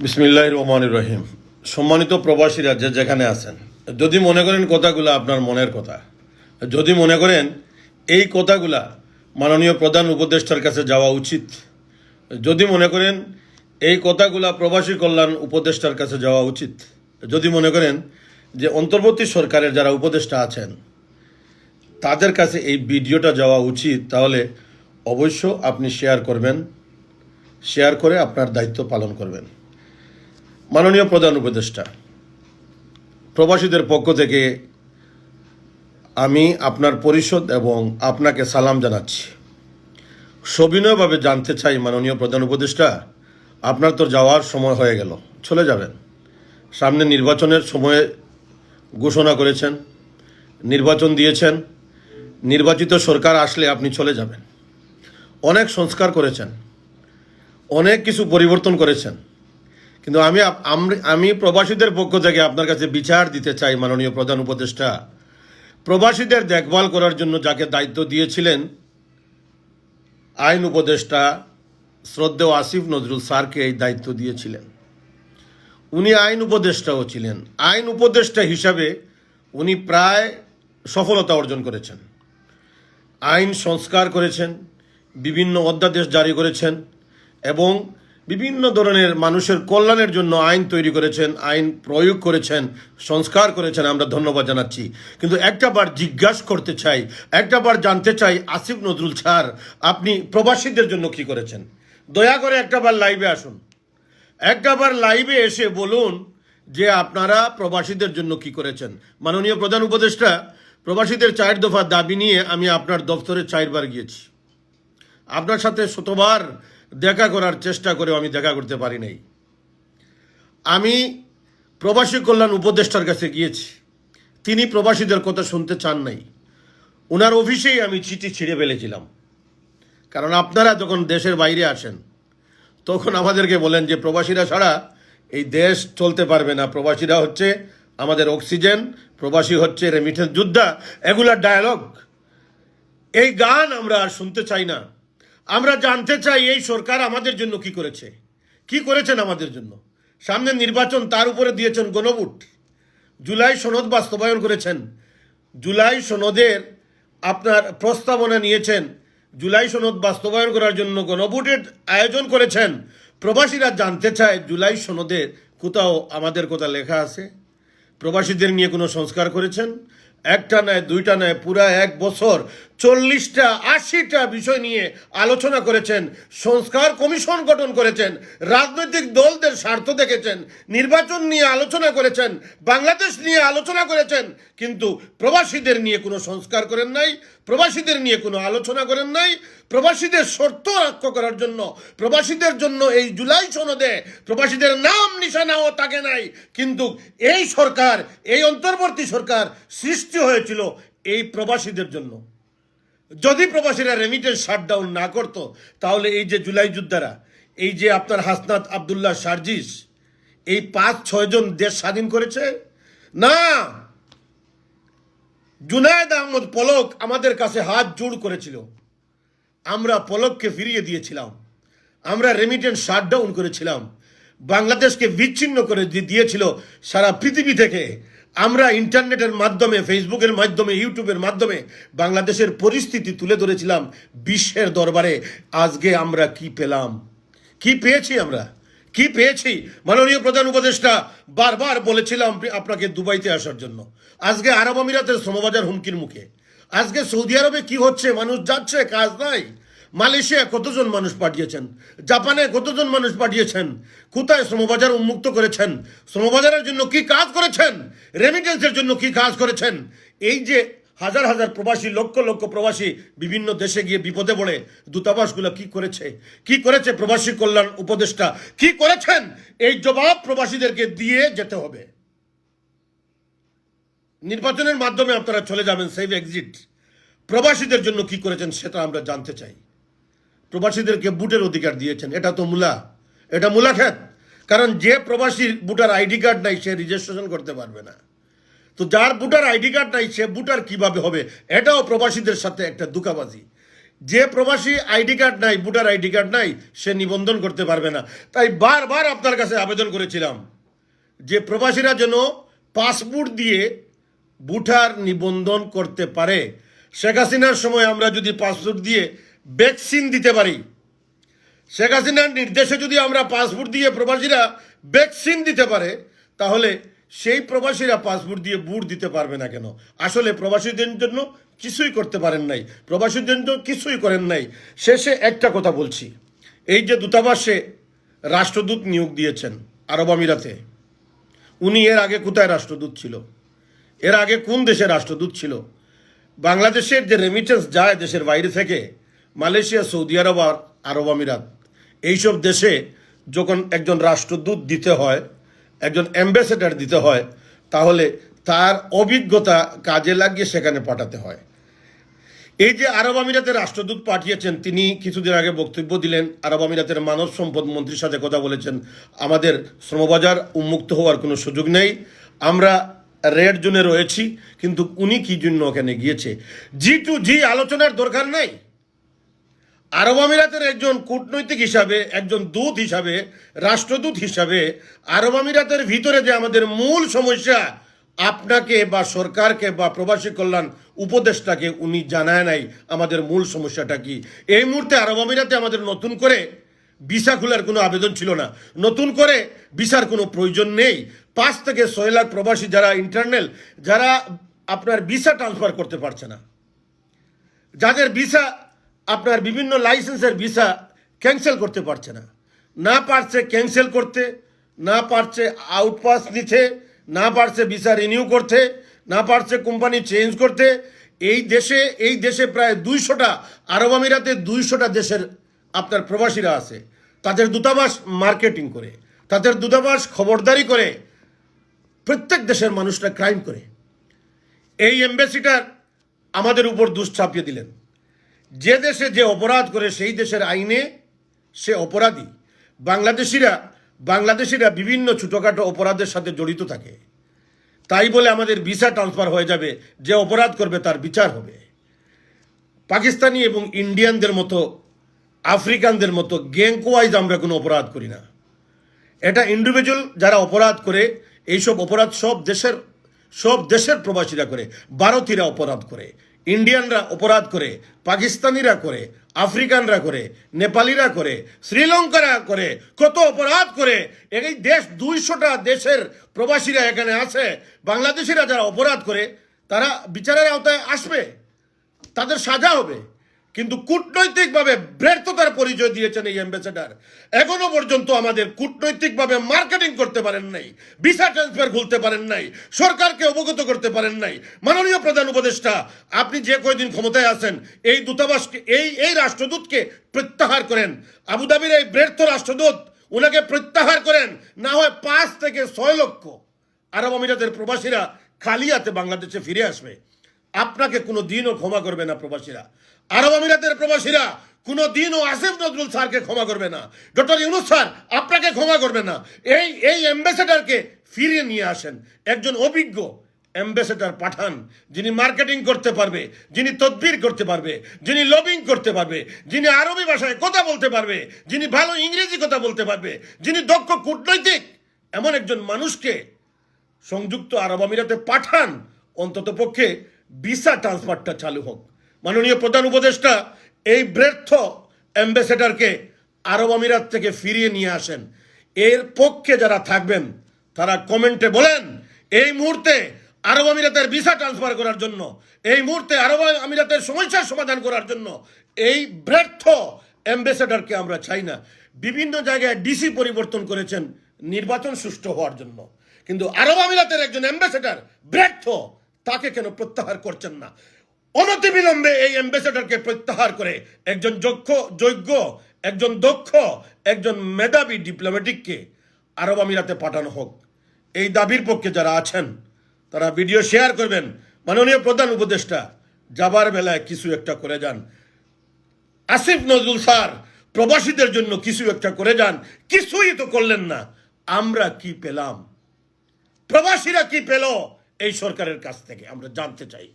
বিসমিল্লাহ রহমান রহিম। সম্মানিত প্রবাসীরা যে যেখানে আছেন, যদি মনে করেন কথাগুলো আপনার মনের কথা, যদি মনে করেন এই কথাগুলা মাননীয় প্রধান উপদেষ্টার কাছে যাওয়া উচিত, যদি মনে করেন এই কথাগুলা প্রবাসী কল্যাণ উপদেষ্টার কাছে যাওয়া উচিত, যদি মনে করেন যে অন্তর্বর্তী সরকারের যারা উপদেষ্টা আছেন, তাদের কাছে এই ভিডিওটা যাওয়া উচিত, তাহলে অবশ্য আপনি শেয়ার করবেন শেয়ার করে আপনার দায়িত্ব পালন করবেন। মাননীয় প্রধান উপদেষ্টা, প্রবাসীদের পক্ষ থেকে আমি আপনার পরিষদ এবং আপনাকে সালাম জানাচ্ছি। সবিনয়ভাবে জানতে চাই মাননীয় প্রধান উপদেষ্টা, আপনার তো যাওয়ার সময় হয়ে গেল, চলে যাবেন। সামনে নির্বাচনের সময়ে ঘোষণা করেছেন, নির্বাচন দিয়েছেন, নির্বাচিত সরকার আসলে আপনি চলে যাবেন। অনেক সংস্কার করেছেন, অনেক কিছু পরিবর্তন করেছেন। কিন্তু আমি আমি প্রবাসীদের পক্ষ থেকে আপনার কাছে বিচার দিতে চাই, মাননীয় প্রধান উপদেষ্টা। প্রবাসীদের দেখভাল করার জন্য যাকে দায়িত্ব দিয়েছিলেন আইন উপদেষ্টা শ্রদ্ধেয় আসিফ নজরুল স্যারকে এই দায়িত্ব দিয়েছিলেন। উনি আইন উপদেষ্টাও ছিলেন। আইন উপদেষ্টা হিসাবে উনি প্রায় সফলতা অর্জন করেছেন। আইন সংস্কার করেছেন, বিভিন্ন অধ্যাদেশ জারি করেছেন এবং বিভিন্ন ধরনের মানুষের কল্যাণের জন্য আইন তৈরি করেছেন, আইন প্রয়োগ করেছেন, সংস্কার করেছেন, আমরা ধন্যবাদ জানাচ্ছি। কিন্তু একটা বার জিজ্ঞাসা করতে চাই, একটা বার জানতে চাই, আসিফ নজরুল স্যার, আপনি প্রবাসীদের জন্য কি করেছেন? দয়া করে একটা বার লাইভে আসুন। একটা বার লাইভে এসে বলুন যে আপনারা প্রবাসীদের জন্য কি করেছেন। মাননীয় প্রধান উপদেষ্টা, প্রবাসীদের চার দফা দাবি নিয়ে আমি আপনার দপ্তরে চারবার গিয়েছি। আপনার সাথে শতবার দেখা করার চেষ্টা করেও আমি দেখা করতে পারি নাই। আমি প্রবাসী কল্যাণ উপদেষ্টার কাছে গিয়েছি। তিনি প্রবাসীদের কথা শুনতে চান নাই। ওনার অফিসেই আমি চিঠি ছিঁড়ে ফেলেছিলাম। কারণ আপনারা যখন দেশের বাইরে আসেন, তখন আমাদেরকে বলেন যে প্রবাসীরা ছাড়া এই দেশ চলতে পারবে না। প্রবাসীরা হচ্ছে আমাদের অক্সিজেন, প্রবাসী হচ্ছে রেমিটেন্স যোদ্ধা এগুলা ডায়ালগ এই গান আমরা আর শুনতে চাই না। আমরা জানতে চাই এই সরকার আমাদের জন্য কি করেছে। কি করেছেন আমাদের জন্য? সামনে নির্বাচন, তার উপরে দিয়েছেন গণভোট। জুলাই সনদ বাস্তবায়ন করেছেন। জুলাই সনদের আপনার প্রস্তাবনা নিয়েছেন। জুলাই সনদ বাস্তবায়ন করার জন্য গণভোটের আয়োজন করেছেন। প্রবাসীরা জানতে চায়, জুলাই সনদে কোথাও আমাদের কথা লেখা আছে? প্রবাসীদের নিয়ে কোনো সংস্কার করেছেন? একটা নয়, দুইটা নয়, পুরা এক বছর চল্লিশটা, আশিটা বিষয় নিয়ে আলোচনা করেছেন, সংস্কার কমিশন গঠন করেছেন, রাজনৈতিক দলদের স্বার্থ দেখেছেন, নির্বাচন নিয়ে আলোচনা করেছেন, বাংলাদেশ নিয়ে আলোচনা করেছেন, কিন্তু প্রবাসীদের নিয়ে কোনো সংস্কার করেন নাই, প্রবাসীদের নিয়ে কোনো আলোচনা করেন নাই, প্রবাসীদের শর্ত রক্ষা করার জন্য, প্রবাসীদের জন্য এই জুলাই সনদে প্রবাসীদের নাম, নিশানাও থাকে নাই, কিন্তু এই সরকার, এই অন্তর্বর্তী সরকার সৃষ্টি হয়েছিল এই প্রবাসীদের জন্য। যদি প্রবাসীরা রেমিটেন্স শাটডাউন না করত, তাহলে এই যে জুলাই যোদ্ধারা, এই যে আপনার হাসনাত আবদুল্লাহ সার্জিস, এই পাঁচ ছয়জন দেশ স্বাধীন করেছে? না! জুনায়দ আহমদ পলক আমাদের কাছে হাত জোড় করেছিল। আমরা পলককে ফিরিয়ে দিয়েছিলাম। আমরা রেমিটেন্স শাটডাউন করেছিলাম। বাংলাদেশকে বিচ্ছিন্ন করে দিয়েছিল সারা পৃথিবী থেকে। আমরা ইন্টারনেটের মাধ্যমে, ফেসবুকের মাধ্যমে, ইউটিউবের মাধ্যমে বাংলাদেশের পরিস্থিতি তুলে ধরেছিলাম বিশ্বের দরবারে। আজকে আমরা কি পেলাম? কি পেয়েছি আমরা? কি পেয়েছি? মাননীয় প্রধান উপদেষ্টা, বারবার বলেছিলাম আপনাকে দুবাইতে আসার জন্য। আজকে আরব আমিরাতের শ্রমবাজার হুমকির মুখে। আজকে সৌদি আরবে কি হচ্ছে? মানুষ যাচ্ছে, কাজ নাই। মালয়েশিয়া কতজন মানুষ পাঠিয়েছেন? জাপানে কতজন মানুষ পাঠিয়েছেন? কোথায় শ্রমবাজার উন্মুক্ত করেছেন? শ্রমবাজারের জন্য কি কাজ করেছেন? রেমিটেন্সের জন্য কি কাজ করেছেন? এই যে হাজার হাজার প্রবাসী, লক্ষ লক্ষ প্রবাসী বিভিন্ন দেশে গিয়ে বিপদে পড়ে, দূতাবাসগুলো কি করেছে? কি করেছে প্রবাসী কল্যাণ উপদেষ্টা? কি করেছেন? এই জবাব প্রবাসীদেরকে দিয়ে যেতে হবে। নির্বাচনের মাধ্যমে আপনারা চলে যাবেন সেভ এক্সিট প্রবাসীদের জন্য কি করেছেন সেটা আমরা জানতে চাই। প্রবাসীদেরকে বুটের অধিকার দিয়েছেন। এটা তো মূলা। এটা মূলা খেত। কারণ যে প্রবাসীর বুটার আইডি কার্ড নাই, সে রেজিস্ট্রেশন করতে পারবে না। তো যার বুটার আইডি কার্ড নাই, সে বুটার কীভাবে হবে? এটাও প্রবাসীদের সাথে একটা দুকাবাজি। যে প্রবাসী আইডি কার্ড নাই ভোটার আইডি কার্ড নাই, সে নিবন্ধন করতে পারবে না। তাই বারবার আপনার কাছে আবেদন করেছিলাম যে প্রবাসীরা যেন পাসপোর্ট দিয়ে বুটার নিবন্ধন করতে পারে। শেখ হাসিনার সময় আমরা যদি পাসপোর্ট দিয়ে ভ্যাকসিন দিতে পারি। শেখ হাসিনার নির্দেশে যদি আমরা পাসপোর্ট দিয়ে প্রবাসীরা ভ্যাকসিন দিতে পারে, তাহলে সেই প্রবাসীরা পাসপোর্ট দিয়ে বুট দিতে পারবে না কেন? আসলে প্রবাসীদের জন্য কিছুই করতে পারেন নাই। প্রবাসীদের জন্য কিছুই করেন নাই। শেষে একটা কথা বলছি। এই যে দূতাবাসে রাষ্ট্রদূত নিয়োগ দিয়েছেন আরব আমিরাতে, উনি এর আগে কোথায় রাষ্ট্রদূত ছিল? এর আগে কোন দেশে রাষ্ট্রদূত ছিল? বাংলাদেশের যে রেমিটেন্স যায় দেশের বাইরে থেকে মালয়েশিয়া, সৌদি আরব আর আরব আমিরাত। এইসব দেশে যখন একজন রাষ্ট্রদূত দিতে হয়, একজন অ্যাম্বাসেডার দিতে হয়, তাহলে তার অভিজ্ঞতা কাজে লাগিয়ে সেখানে পাঠাতে হয়। এই যে আরব আমিরাতের রাষ্ট্রদূত পাঠিয়েছেন, তিনি কিছুদিন আগে বক্তব্য দিলেন, আরব আমিরাতের মানব সম্পদ মন্ত্রীর সাথে কথা বলেছেন, আমাদের শ্রমবাজার উন্মুক্ত হওয়ার কোনো সুযোগ নেই, আমরা রেড জোনে রয়েছি, কিন্তু উনি কি জন্য ওখানে গিয়েছে? জি টু জি আলোচনার দরকার নেই। আরব আমিরাতের একজন কূটনৈতিক হিসাবে, একজন দূত হিসাবে, রাষ্ট্রদূত হিসাবে আরব আমিরাতের ভিতরে যে আমাদের মূল সমস্যা, আপনাকে বা সরকারকে বা প্রবাসী কল্যাণ উপদেষ্টাকে উনি জানায় নাই আমাদের মূল সমস্যাটা কি। এই মুহূর্তে আরব আমিরাতে আমাদের নতুন করে ভিসা খোলার কোনো আবেদন ছিল না। নতুন করে ভিসার কোনো প্রয়োজন নেই। পাঁচ থেকে ছয় লাখ প্রবাসী যারা ইন্টারনাল যারা আপনার ভিসা ট্রান্সফার করতে পারছে না। যাদের ভিসা আপনার বিভিন্ন লাইসেন্সের ভিসা ক্যান্সেল করতে পারছে না। না পারছে ক্যান্সেল করতে, না পারছে আউটপাস নিতে, না পারছে ভিসা রিনিউ করতে, না পারছে কোম্পানি চেঞ্জ করতে। এই দেশে এই দেশে প্রায় দুইশোটা, আরব আমিরাতে দুইশোটা দেশের আপনার প্রবাসীরা আছে। তাদের দূতাবাস মার্কেটিং করে, তাদের দূতাবাস খবরদারি করে, প্রত্যেক দেশের মানুষরা ক্রাইম করে। এই এম্বাসিটার আমাদের উপর দোষ চাপিয়ে দিলেন। যে দেশে যে অপরাধ করে সেই দেশের আইনে সে অপরাধী। বাংলাদেশিরা বাংলাদেশিরা বিভিন্ন ছোটোখাটো অপরাধের সাথে জড়িত থাকে। তাই বলে আমাদের ভিসা ট্রান্সফার হয়ে যাবে, যে অপরাধ করবে তার বিচার হবে। পাকিস্তানি এবং ইন্ডিয়ানদের মতো, আফ্রিকানদের মতো গ্যাংক ওয়াইজ আমরা কোনো অপরাধ করি না। এটা ইন্ডিভিজুয়াল যারা অপরাধ করে, এইসব অপরাধ সব দেশের সব দেশের প্রবাসীরা করে, ভারতীয়রা অপরাধ করে। ইন্ডিয়ানরা অপরাধ করে, পাকিস্তানিরা করে, আফ্রিকানরা করে, নেপালিরা করে, শ্রীলঙ্কারা করে, কত অপরাধ করে। এই দেশ দুইশোটা দেশের প্রবাসীরা এখানে আছে, বাংলাদেশিরা যারা অপরাধ করে, তারা বিচারের আওতায় আসবে, তাদের সাজা হবে। কিন্তু কূটনৈতিকভাবে ব্যর্থতার পরিচয় দিয়েছেন এই অ্যাম্বাসেডার এখনও পর্যন্ত আমাদের কূটনৈতিকভাবে মার্কেটিং করতে পারেন নাই ভিসা ট্রান্সফার খুলতে পারেন নাই, সরকারকে অবগত করতে পারেন নাই। মাননীয় প্রধান উপদেষ্টা, আপনি যে কয়দিন ক্ষমতায় আছেন, এই দূতাবাসকে, এই এই রাষ্ট্রদূতকে প্রত্যাহার করেন। আবুধাবির এই ব্যর্থ রাষ্ট্রদূত ওনাকে প্রত্যাহার করেন, না হয় পাঁচ থেকে ছয় লক্ষ। আরব আমিরাতের প্রবাসীরা খালি হাতে বাংলাদেশে ফিরে আসবে। আপনাকে কোনো দিনও ক্ষমা করবে না প্রবাসীরা। আরব আমিরাতের প্রবাসীরা কোনো দিনও আসিফ নজরুল স্যারকে ক্ষমা করবে না। ডক্টর ইউনুস স্যার, আপনাকে ক্ষমা করবে না। এই এই অ্যাম্বাসেডারকে ফিরিয়ে নিয়ে আসেন। একজন অভিজ্ঞ অ্যাম্বাসেডার পাঠান, যিনি মার্কেটিং করতে পারবে, যিনি তদবির করতে পারবে, যিনি লবিং করতে পারবে, যিনি আরবি ভাষায় কথা বলতে পারবে, যিনি ভালো ইংরেজি কথা বলতে পারবে, যিনি দক্ষ কূটনৈতিক, এমন একজন মানুষকে সংযুক্ত আরব আমিরাতে পাঠান অন্তত পক্ষে ভিসা ট্রান্সফারটা চালু হোক। মাননীয় প্রধান উপদেষ্টা, এই ব্যর্থ অ্যাম্বাসেডারকে আরব আমিরাত থেকে ফিরিয়ে নিয়ে আসেন। এর পক্ষে যারা থাকবেন, তারা কমেন্টে বলেন, এই মুহূর্তে আরব আমিরাতের ভিসা ট্রান্সফার করার জন্য, এই মুহূর্তে আরব আমিরাতের সমস্যার সমাধান করার জন্য এই ব্যর্থ অ্যাম্বাসেডারকে আমরা চাই না। বিভিন্ন জায়গায় ডিসি পরিবর্তন করেছেন, নির্বাচন সুষ্ঠু হওয়ার জন্য। কিন্তু আরব আমিরাতের একজন অ্যাম্বাসেডার ব্যর্থ তাকে কেন প্রত্যাহার করছেন না? অনতিবিলম্বে এই অ্যাম্বাসেডারকে প্রত্যাহার করে একজন যোগ্য যোগ্য, একজন দক্ষ, একজন মেধাবী ডিপ্লোম্যাটিককে আরব আমিরাতে পাঠানো হোক। এই দাবির পক্ষে যারা আছেন, তারা ভিডিও শেয়ার করবেন। মাননীয় প্রধান উপদেষ্টা, যাবার বেলায় কিছু একটা করে যান। আসিফ নজরুল স্যার, প্রবাসীদের জন্য কিছু একটা করে যান। কিছুই তো করলেন না। আমরা কি পেলাম? প্রবাসীরা কি পেল? এই সরকারের কাছ থেকে আমরা জানতে চাই।